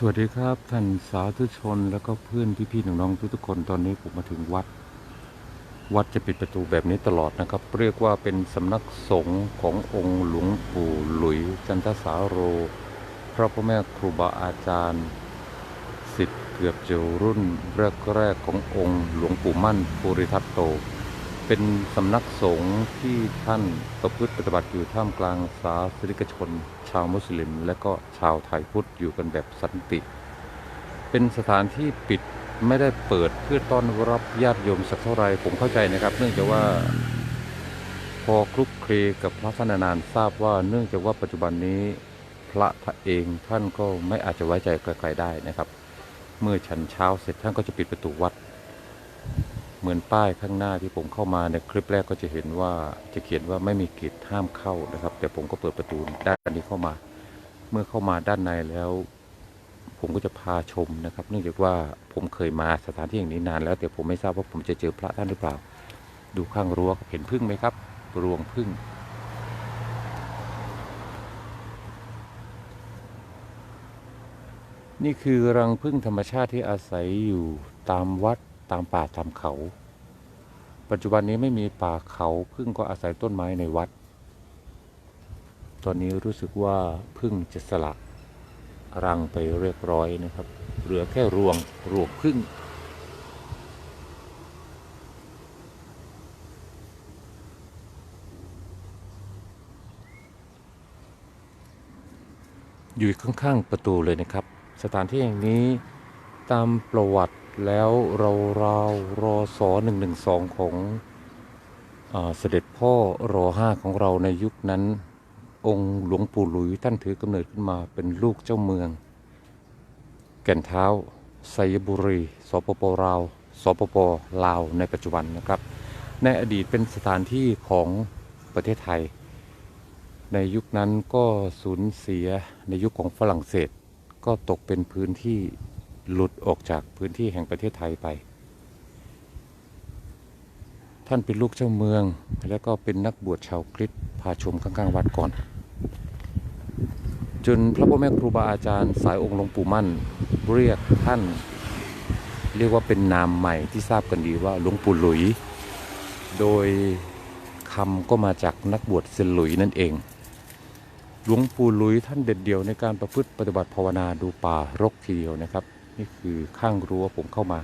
สวัสดีครับท่านสาธุชนแล้วก็เพื่อนพี่ๆน้องๆทุกๆคนตอนนี้ผมมาถึงวัด วัดจะปิดประตูแบบนี้ตลอดนะครับ เรียกว่าเป็นสำนักสงฆ์ขององค์หลวงปู่หลุยจันทสาโร พระพ่อแม่ครูบาอาจารย์สิทธิ์เกือบจะรุ่นแรกๆขององค์หลวงปู่มั่นภูริทัตโต เป็นสำนักสงฆ์ที่ท่านประพฤติปฏิบัติอยู่ท่ามกลางสาสนิกชน ชาวมุสลิม และก็ชาวไทยพุทธอยู่กันแบบสันติ เป็นสถานที่ปิดไม่ได้เปิดเพื่อต้อนรับญาติโยมสักเท่าไรผมเข้าใจนะครับ เนื่องจากว่า พอคลุกคลีกับพระท่านนานๆทราบว่าเนื่องจากว่าปัจจุบันนี้พระท่านเองท่านก็ไม่อาจจะไว้ใจใครๆได้นะครับ เมื่อฉันเช้าเสร็จท่านก็จะปิดประตูวัด เหมือนป้ายข้างหน้าที่ผมเข้ามาในคลิปแรกก็จะเห็นว่าจะเขียนว่าไม่มีกิจห้ามเข้านะครับ แต่ผมก็เปิดประตูด้านนี้เข้ามา เมื่อเข้ามาด้านในแล้ว ผมก็จะพาชมนะครับ เนื่องจากว่าผมเคยมาสถานที่อย่างนี้นานแล้ว แต่ผมไม่ทราบว่าผมจะเจอพระท่านหรือเปล่า ดูข้างรั้วเห็นพึ่งไหมครับ รวงพึ่งนี่คือรังพึ่งธรรมชาติที่อาศัยอยู่ตามวัด ตามป่าตามเขา ปัจจุบันนี้ไม่มีป่าเขาพึ่งก็อาศัยต้นไม้ในวัด ตอนนี้รู้สึกว่าพึ่งจะสละรังไปเรียบร้อยนะครับ เหลือแค่รวงรวงพึ่งอยู่ข้างๆประตูเลยนะครับ สถานที่แห่งนี้ตามประวัติ แล้วเราเราวรอสอหนึ่งหนึ่งสองของอเสด็จพ่อรอห้าของเราในยุคนั้น องค์หลวงปู่หลุยท่านถือกำเนิดขึ้นมาเป็นลูกเจ้าเมือง แก่นเท้าไซยบุรีสปปลาวสปปลาวในปัจจุบันนะครับ ในอดีตเป็นสถานที่ของประเทศไทย ในยุคนั้นก็สูญเสียในยุคของฝรั่งเศสก็ตกเป็นพื้นที่ หลุดออกจากพื้นที่แห่งประเทศไทยไป ท่านเป็นลูกเจ้าเมือง แล้วก็เป็นนักบวชชาวคริสต์พาชมข้างๆวัดก่อน จนพระพ่อแม่ครูบาอาจารย์ สายองค์หลวงปู่มั่น เรียกท่าน เรียกว่าเป็นนามใหม่ที่ทราบกันดีว่าหลวงปู่หลุย โดยคำก็มาจากนักบวชเซนหลุยนั่นเองหลวงปู่หลุยท่านเด็ดเดี่ยวในการประพฤติปฏิบัติภาวนาดูป่ารกทีเดียวนะครับ นี่คือข้างรั้วผมเข้ามา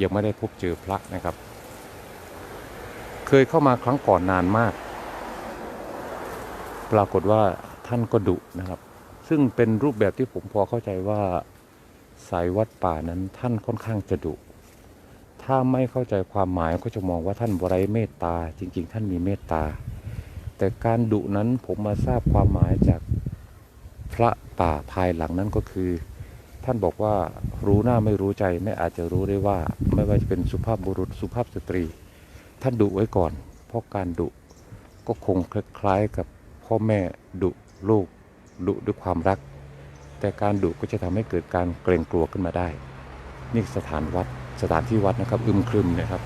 ยังไม่ได้พบเจอพระนะครับ เคยเข้ามาครั้งก่อนนานมาก ปรากฏว่าท่านก็ดุนะครับ ซึ่งเป็นรูปแบบที่ผมพอเข้าใจว่าสายวัดป่านั้นท่านค่อนข้างจะดุถ้าไม่เข้าใจความหมายก็จะมองว่าท่านบไร้เมตตา จริง ๆ ท่านมีเมตตา แต่การดุนั้นผมมาทราบความหมายจากพระป่าภายหลังนั้นก็คือ ท่านบอกว่ารู้หน้าไม่รู้ใจไม่อาจจะรู้ได้ว่า ไม่ว่าจะเป็นสุภาพบุรุษสุภาพสตรี ท่านดุไว้ก่อน เพราะการดุก็คงคล้ายๆกับพ่อแม่ดุลูกดุด้วยความรัก แต่การดุก็จะทำให้เกิดการเกรงกลัวขึ้นมาได้ นี่สถานวัดสถานที่วัดนะครับ อึมครึมนะครับ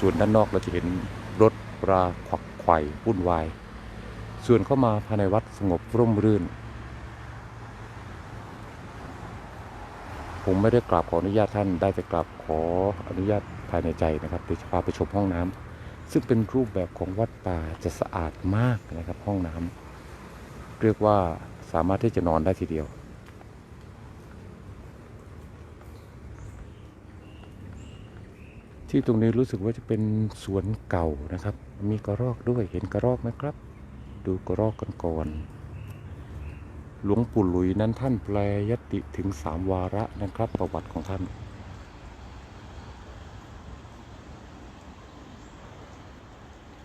ส่วนด้านนอกเราจะเห็นรถราขวักไขว่วุ่นวาย ส่วนเข้ามาภายในวัดสงบร่มรื่น ผมไม่ได้กราบขออนุญาตท่าน ได้แต่กราบขออนุญาตภายในใจนะครับเดี๋ยวจะพาไปชมห้องน้ำซึ่งเป็นรูปแบบของวัดป่าจะสะอาดมากนะครับห้องน้ำเรียกว่าสามารถที่จะนอนได้ทีเดียวที่ตรงนี้รู้สึกว่าจะเป็นสวนเก่านะครับ มีกระรอกด้วย เห็นกระรอกไหมครับ ดูกระรอกกันก่อน หลวงปู่หลุยนั้นท่านแปลยติถึงสามวาระนะครับ ประวัติของท่าน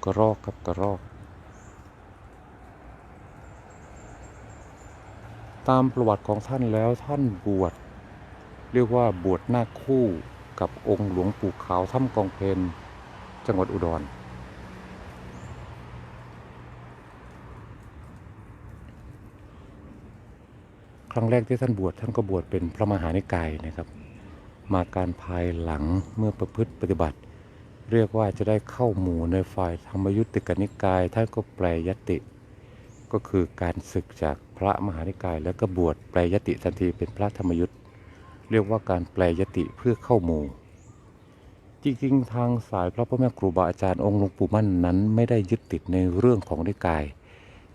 กระรอกครับกระรอก ตามประวัติของท่านแล้วท่านบวช เรียกว่าบวชหน้าคู่กับองค์หลวงปู่ขาวถ้ำกองเพนจังหวัดอุดร รั้งแรกที่ท่านบวชท่านก็บวชเป็นพระมหานิกายนะครับ มาการภายหลังเมื่อประพฤติปฏิบัติ เรียกว่าจะได้เข้าหมู่ในฝ่ายธรรมยุติกนิกายท่านก็แปลยติ ก็คือการศึกจากพระมหานิกาย แล้วก็บวชแปลยติทันทีเป็นพระธรรมยุทธ์เรียกว่าการแปลยติเพื่อเข้าหมู่ จริงๆ ทางสายพระพ่อแม่ครูบาอาจารย์องค์หลวงปู่มั่นนั้น ไม่ได้ยึดติดในเรื่องของนิกาย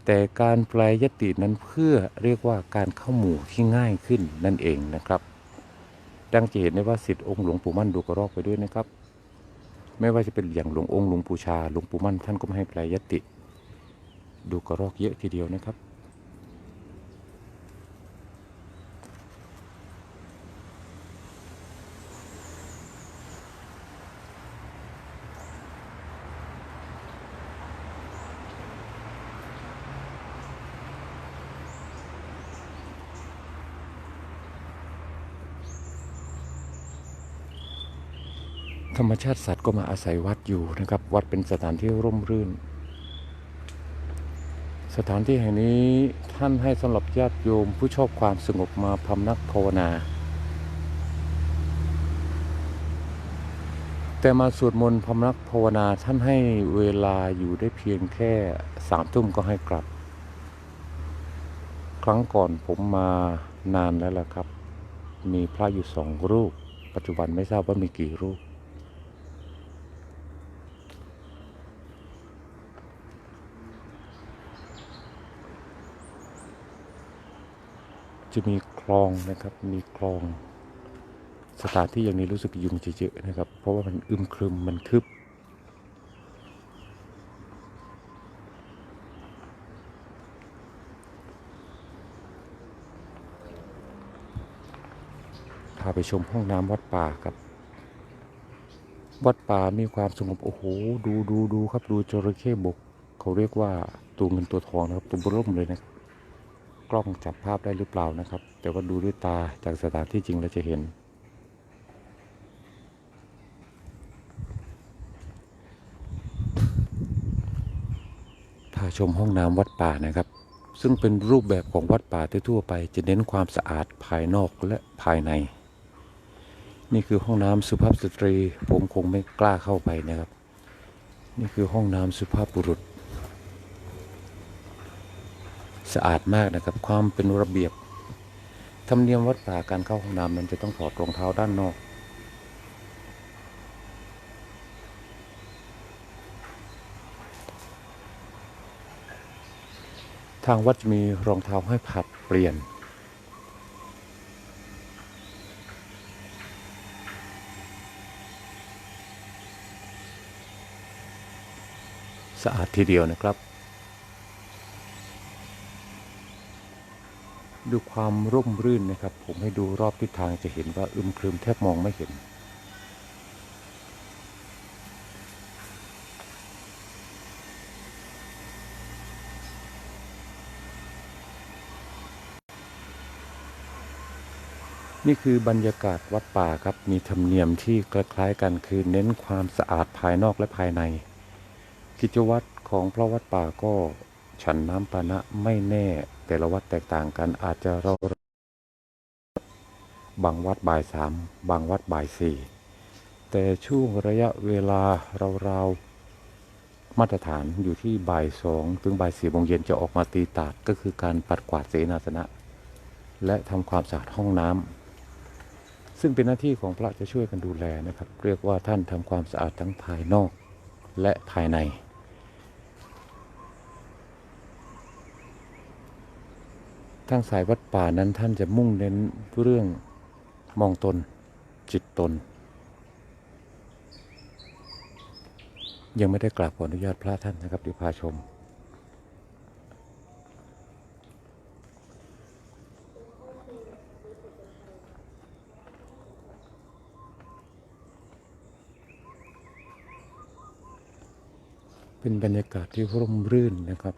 แต่การแปลยตินั้นเพื่อเรียกว่าการเข้าหมู่ที่ง่ายขึ้นนั่นเองนะครับ ดังจะเห็นได้ว่าสิทธิองค์หลวงปู่มั่นดูกระรอกไปด้วยนะครับ ไม่ว่าจะเป็นอย่างหลวงองค์หลวงปู่ชาหลวงปู่มั่นท่านก็ไม่ให้แปลยติ ดูกระรอกเยอะทีเดียวนะครับ ธรรมชาติสัตว์ก็มาอาศัยวัดอยู่นะครับ วัดเป็นสถานที่ร่มรื่น สถานที่แห่งนี้ท่านให้สำหรับญาติโยมผู้ชอบความสงบมาพำนักภาวนา แต่มาสวดมนต์พำนักภาวนาท่านให้เวลาอยู่ได้เพียงแค่สามทุ่มก็ให้กลับ ครั้งก่อนผมมานานแล้วล่ะครับ มีพระอยู่สองรูป ปัจจุบันไม่ทราบว่ามีกี่รูป จะมีคลองนะครับ มีคลอง สถานที่อย่างนี้รู้สึกยุงเยอะนะครับ เพราะว่ามันอึมครึมมันทึบพาไปชมห้องน้ำวัดป่าครับ วัดป่ามีความสงบโอ้โห ดูดูดูครับดูจระเข้บก เขาเรียกว่าตัวเงินตัวทองนะครับ ตัวบร่มเลยนะก ล้องจับภาพได้หรือเปล่านะครับ แต่ว่าดูด้วยตาจากสถานที่จริงเราจะเห็นพาชมห้องน้ำวัดป่านะครับ ซึ่งเป็นรูปแบบของวัดป่าทั่วไป จะเน้นความสะอาดภายนอกและภายใน นี่คือห้องน้ำสุภาพสตรี ผมคงไม่กล้าเข้าไปนะครับ นี่คือห้องน้ำสุภาพบุรุษ สะอาดมากนะครับ ความเป็นระเบียบธรรมเนียมวัดป่าการเข้าห้องน้ำนั้นจะต้องถอดรองเท้าด้านนอกทางวัดจะมีรองเท้าให้ผัดเปลี่ยน สะอาดทีเดียวนะครับ ดูความร่มรื่นนะครับ ผมให้ดูรอบทิศทางจะเห็นว่าอึมครึมแทบมองไม่เห็น นี่คือบรรยากาศวัดป่าครับ มีธรรมเนียมที่คล้ายๆกันคือเน้นความสะอาดภายนอกและภายใน กิจวัตรของพระวัดป่าก็ฉันน้ำปานะไม่แน่ แต่ละวัดแตกต่างกันอาจจะเราบางวัดบ่ายสามบางวัดบ่ายสี่แต่ช่วงระยะเวลาราวๆมาตรฐานอยู่ที่บ่ายสองถึงบ่ายสี่โมงเย็นจะออกมาตีตาดก็คือการปัดกวาดเสนาสนะ และทำความสะอาดห้องน้ำซึ่งเป็นหน้าที่ของพระจะช่วยกันดูแลนะครับ เรียกว่าท่านทำความสะอาดทั้งภายนอกและภายในางสายวัดป่านั้นท่านจะมุ่งเน้นเรื่องมองตนจิตตน ยังไม่ได้กราบขออนุญาตพระท่านนะครับเดี๋ยวพาชม เป็นบรรยากาศที่ร่มรื่นนะครับ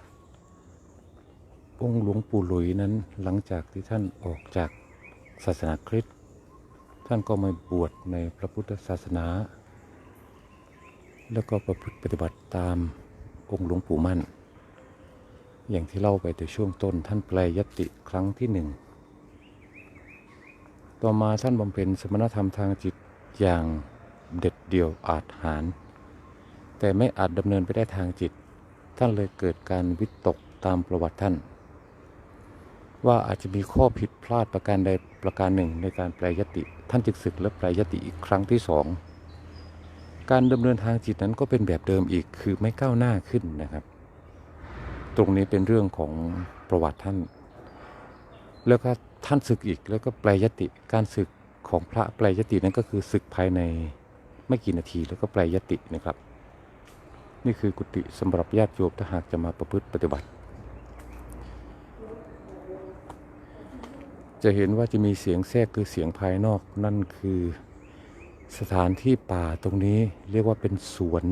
องค์หลวงปู่หลุยนั้นหลังจากที่ท่านออกจากศาสนาคริสต์ท่านก็มาบวชในพระพุทธศาสนา แล้วก็ประพฤติปฏิบัติตามองค์หลวงปู่มั่น อย่างที่เล่าไปแต่ช่วงต้นท่านแปลยติครั้งที่หนึ่งต่อมาท่านบำเพ็ญสมณธรรมทางจิตอย่างเด็ดเดี่ยวอาจหาร แต่ไม่อาจดำเนินไปได้ทางจิต ท่านเลยเกิดการวิตกตามประวัติท่าน ว่าอาจจะมีข้อผิดพลาดประการใดประการหนึ่งในการแปลยติ ท่านจึงศึกและแปลยติอีกครั้งที่สองการดำเนินทางจิตนั้นก็เป็นแบบเดิมอีกคือไม่ก้าวหน้าขึ้นนะครับ ตรงนี้เป็นเรื่องของประวัติท่าน แล้วก็ท่านศึกอีกแล้วก็แปลยติการศึกของพระแปลยตินั้นก็คือศึกภายในไม่กี่นาทีแล้วก็แปลยตินะครับ นี่คือกุฏิสำหรับญาติโยมถ้าหากจะมาประพฤติปฏิบัติ จะเห็นว่าจะมีเสียงแทรกคือเสียงภายนอกนั่นคือสถานที่ป่าตรงนี้เรียกว่าเป็นสวน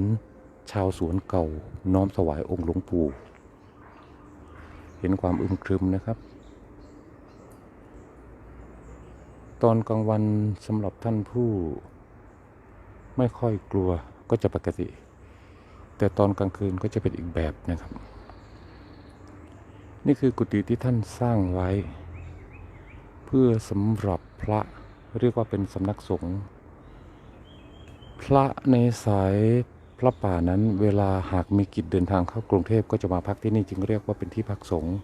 ชาวสวนเก่าน้อมถวายองค์หลวงปู่ เห็นความอึมครึมนะครับ ตอนกลางวันสำหรับท่านผู้ ไม่ค่อยกลัวก็จะปกติ แต่ตอนกลางคืนก็จะเป็นอีกแบบนะครับ นี่คือกุฏิที่ท่านสร้างไว้ พื่อสำหรับพระเรียกว่าเป็นสำนักสงฆ์พระในสายพระป่านั้นเวลาหากมีกิจเดินทางเข้ากรุงเทพก็จะมาพักที่นี่จึงเรียกว่าเป็นที่พักสงฆ์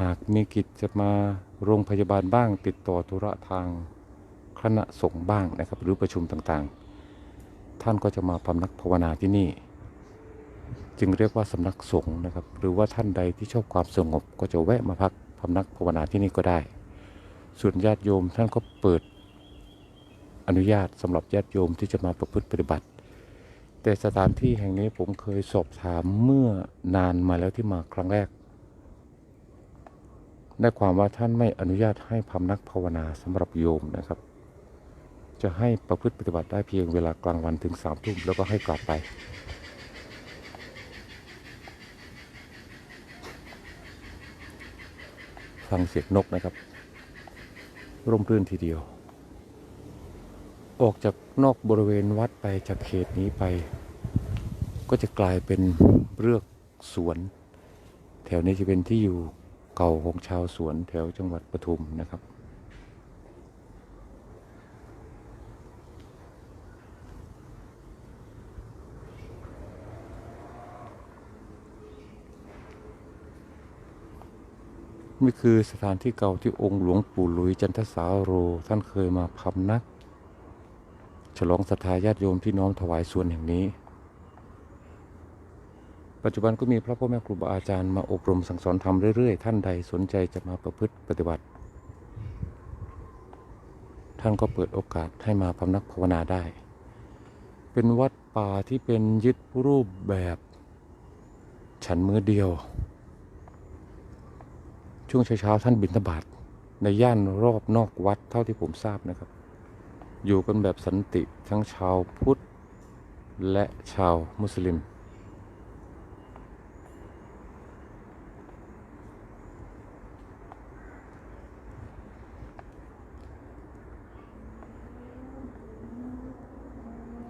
หากมีกิจจะมาโรงพยาบาลบ้าง ติดต่อธุระทางคณะสงฆ์บ้างนะครับ หรือประชุมต่างๆ ท่านก็จะมาพำนักภาวนาที่นี่ จึงเรียกว่าสำนักสงฆ์นะครับ หรือว่าท่านใดที่ชอบความสงบก็จะแวะมาพักพำนักภาวนาที่นี่ก็ได้ ส่วนญาติโยมท่านก็เปิดอนุญาตสำหรับญาติโยมที่จะมาประพฤติปฏิบัติ แต่สถานที่แห่งนี้ผมเคยสอบถามเมื่อนานมาแล้วที่มาครั้งแรก ได้ความว่าท่านไม่อนุญาตให้พำนักภาวนาสำหรับโยมนะครับ จะให้ประพฤติปฏิบัติได้เพียงเวลากลางวันถึงสามทุ่มแล้วก็ให้กลับไป ฟังเสียงนกนะครับ ร่มรื่นทีเดียว ออกจากนอกบริเวณวัดไปจากเขตนี้ไป ก็จะกลายเป็นเรือกสวน แถวนี้จะเป็นที่อยู่เก่าของชาวสวนแถวจังหวัดปทุมนะครับ นี่คือสถานที่เก่าที่องค์หลวงปู่หลุยจันทสาโร ท่านเคยมาพำนัก ฉลองศรัทธาญาติโยมที่น้อมถวายส่วนแห่งนี้ ปัจจุบันก็มีพระพ่อแม่ครูบาอาจารย์มาอบรมสั่งสอนธรรมเรื่อยๆ ท่านใดสนใจจะมาประพฤติปฏิบัติ ท่านก็เปิดโอกาสให้มาพำนักภาวนาได้ เป็นวัดป่าที่เป็นยึดรูปแบบ ฉันมือเดียว ช่วงเช้าๆท่านบิณฑบาตในย่านรอบนอกวัดเท่าที่ผมทราบนะครับ อยู่กันแบบสันติทั้งชาวพุทธและชาวมุสลิม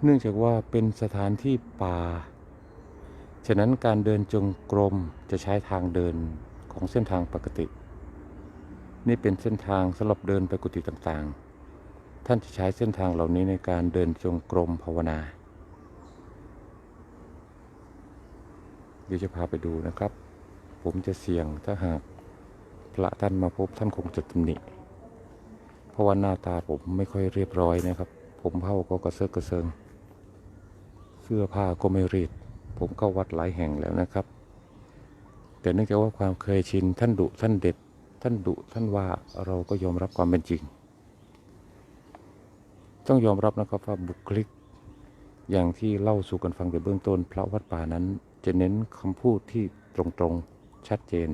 เนื่องจากว่าเป็นสถานที่ป่า ฉะนั้นการเดินจงกรมจะใช้ทางเดิน ของเส้นทางปกติ นี่เป็นเส้นทางสำหรับเดินไปกุฏิต่างๆ ท่านจะใช้เส้นทางเหล่านี้ในการเดินจงกรมภาวนาเดี๋ยวจะพาไปดูนะครับ ผมจะเสี่ยงถ้าหากพระท่านมาพบท่านคงจะตำหนิ เพราะว่าหน้าตาผมไม่ค่อยเรียบร้อยนะครับ ผมเผ้าก็กระเซิกกระเซิง เสื้อผ้าก็ไม่รีด ผมเข้าวัดหลายแห่งแล้วนะครับ แต่เนื่องจากว่าความเคยชินท่านดุท่านเด็ด ท่านดุท่านว่าเราก็ยอมรับความเป็นจริง ต้องยอมรับนะครับว่าบุคลิก อย่างที่เล่าสู่กันฟังแต่เบื้องต้น พระวัดป่านั้นจะเน้นคำพูดที่ตรงๆชัดเจน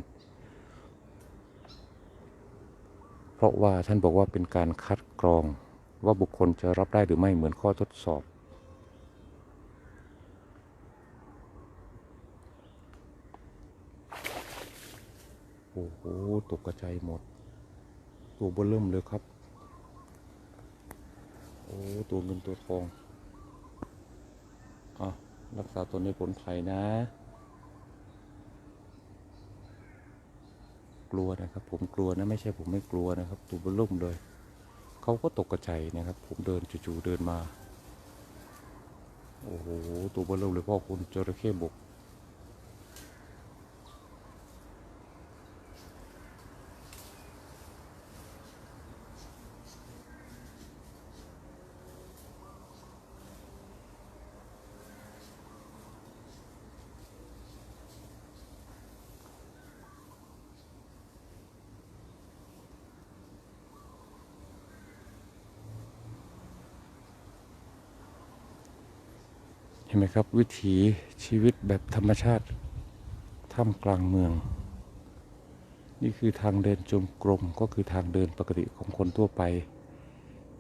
เพราะว่าท่านบอกว่าเป็นการคัดกรองว่าบุคคลจะรับได้หรือไม่เหมือนข้อทดสอบ อ้โหตกกระจายหมด ตัวเบอเริ่มเลยครับ โอ้ตัวเงินตัวทองอะรักษาตัวนี้ผลภัยนะ กลัวนะครับ ผมกลัวนะไม่ใช่ผมไม่กลัวนะครับ ตัวเบอเริ่มเลยเขาก็ตกกระจายนะครับ ผมเดินจู่ๆเดินมา โอ้โหตัวเบอเริ่มเลยพ่อคุณจระเข้บก ครับ วิถีชีวิตแบบธรรมชาติท่ามกลางเมือง นี่คือทางเดินจงกรมก็คือทางเดินปกติของคนทั่วไป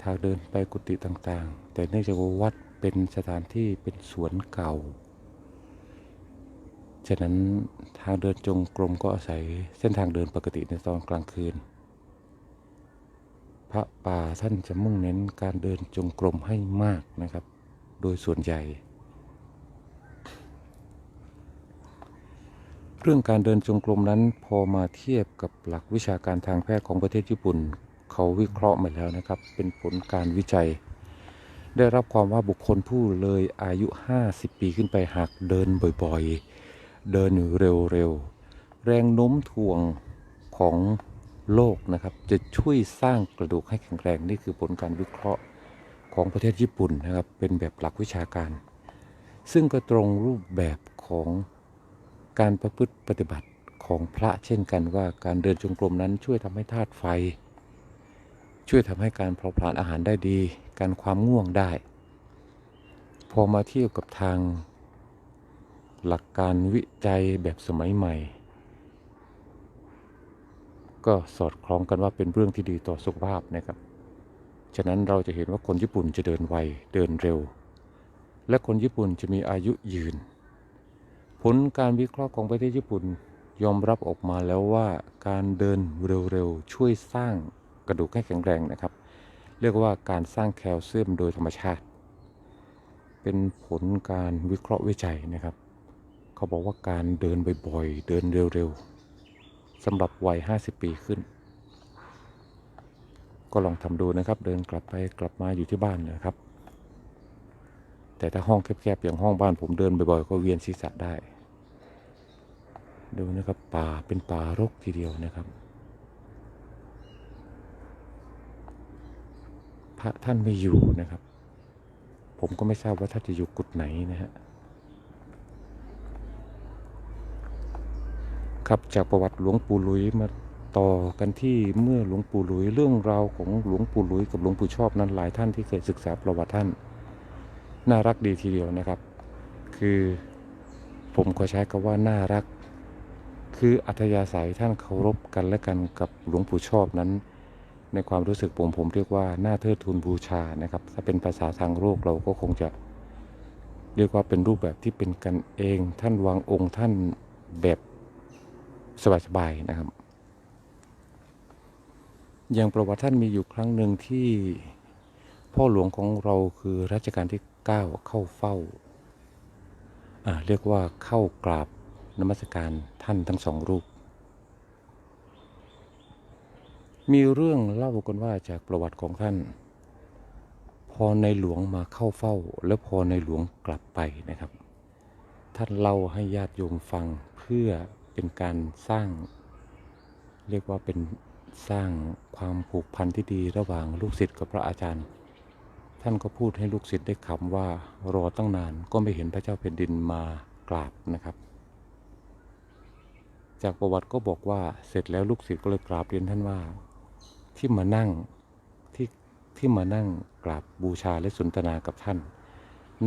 ทางเดินไปกุฏิต่างๆ แต่เนื่องจากว่าวัดเป็นสถานที่เป็นสวนเก่า ฉะนั้นทางเดินจงกรมก็อาศัยเส้นทางเดินปกติในตอนกลางคืน พระป่าท่านจะมุ่งเน้นการเดินจงกรมให้มากนะครับ โดยส่วนใหญ่ เรื่องการเดินจงกรมนั้นพอมาเทียบกับหลักวิชาการทางแพทย์ของประเทศญี่ปุ่น เขาวิเคราะห์มาแล้วนะครับ เป็นผลการวิจัย ได้รับความว่าบุคคลผู้เลยอายุ 50 ปีขึ้นไปหากเดินบ่อยๆ เดินเร็วๆ แรงโน้มถ่วงของโลกนะครับ จะช่วยสร้างกระดูกให้แข็งแรงนี่คือผลการวิเคราะห์ของประเทศญี่ปุ่นนะครับ เป็นแบบหลักวิชาการ ซึ่งก็ตรงรูปแบบของ การประพฤติปฏิบัติของพระเช่นกันว่าการเดินจงกรมนั้นช่วยทำให้ธาตุไฟ ช่วยทำให้การเผาผลาญอาหารได้ดี การความง่วงได้ พอมาเทียบกับทางหลักการวิจัยแบบสมัยใหม่ ก็สอดคล้องกันว่าเป็นเรื่องที่ดีต่อสุขภาพนะครับ ฉะนั้นเราจะเห็นว่าคนญี่ปุ่นจะเดินไวเดินเร็ว และคนญี่ปุ่นจะมีอายุยืน ผลการวิเคราะห์ของประเทศญี่ปุ่นยอมรับออกมาแล้วว่าการเดินเร็วๆ ช่วยสร้างกระดูกให้แข็งแรงนะครับ เรียกว่าการสร้างแคลเซียมโดยธรรมชาติ เป็นผลการวิเคราะห์วิจัยนะครับ เขาบอกว่าการเดินบ่อยๆ เดินเร็วๆสำหรับวัย 50 ปีขึ้น ก็ลองทำดูนะครับ เดินกลับไปกลับมาอยู่ที่บ้านนะครับ แต่ถ้าห้องแคบๆอย่างห้องบ้านผมเดินบ่อยๆ ก็เวียนศีรษะได้ ดูนะครับป่าเป็นป่ารกทีเดียวนะครับ พระท่านไม่อยู่นะครับ ผมก็ไม่ทราบว่าท่านจะอยู่กุฏไหนนะฮะครับจากประวัติหลวงปู่หลุยมาต่อกันที่เมื่อหลวงปู่หลุยเรื่องราวของหลวงปู่หลุยกับหลวงปู่ชอบนั้นหลายท่านที่เคยศึกษาประวัติท่าน น่ารักดีทีเดียวนะครับ คือผมขอใช้คำว่าน่ารัก คืออัธยาศัยท่านเคารพกันและกันกับหลวงปู่ชอบนั้น ในความรู้สึกผมผมเรียกว่าน่าเทิดทูนบูชานะครับ ถ้าเป็นภาษาทางโลกเราก็คงจะ เรียกว่าเป็นรูปแบบที่เป็นกันเอง ท่านวางองค์ท่านแบบสบายๆนะครับ อย่างประวัติท่านมีอยู่ครั้งหนึ่งที่พ่อหลวงของเราคือรัชกาลที่ 9 เข้าเฝ้าอ่าเรียกว่าเข้ากราบ นมัสการท่านทั้งสองรูป มีเรื่องเล่ากันว่าจากประวัติของท่าน พอในหลวงมาเข้าเฝ้า แล้วพอในหลวงกลับไปนะครับ ท่านเล่าให้ญาติโยมฟังเพื่อเป็นการสร้าง เรียกว่าเป็นสร้างความผูกพันที่ดีระหว่างลูกศิษย์กับพระอาจารย์ ท่านก็พูดให้ลูกศิษย์ได้คำว่ารอตั้งนานก็ไม่เห็นพระเจ้าแผ่นดินมากราบนะครับ จากประวัติก็บอกว่าเสร็จแล้วลูกศิษย์ก็เลยกราบเรียนท่านว่า ที่มานั่งที่ที่มานั่งกราบบูชาและสนทนากับท่าน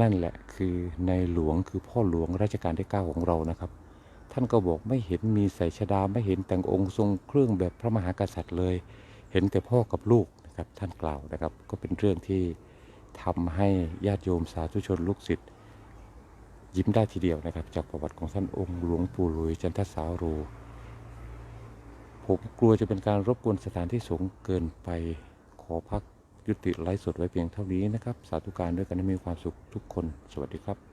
นั่นแหละคือในหลวงคือพ่อหลวงรัชกาลที่ 9 ของเรานะครับ ท่านก็บอกไม่เห็นมีใส่ชดาไม่เห็นแต่งองค์ทรงเครื่องแบบพระมหากษัตริย์เลย เห็นแต่พ่อกับลูกนะครับท่านกล่าวนะครับ ก็เป็นเรื่องที่ทำให้ญาติโยมสาธุชนลูกศิษย์ ยิ้มได้ทีเดียวนะครับ จากประวัติของท่านองค์หลวงปู่หลุยจันทสาโรผมกลัวจะเป็นการรบกวนสถานที่สงเกินไปขอพักยุติไลฟ์สดไว้เพียงเท่านี้นะครับ สาธุการด้วยกันให้มีความสุขทุกคน สวัสดีครับ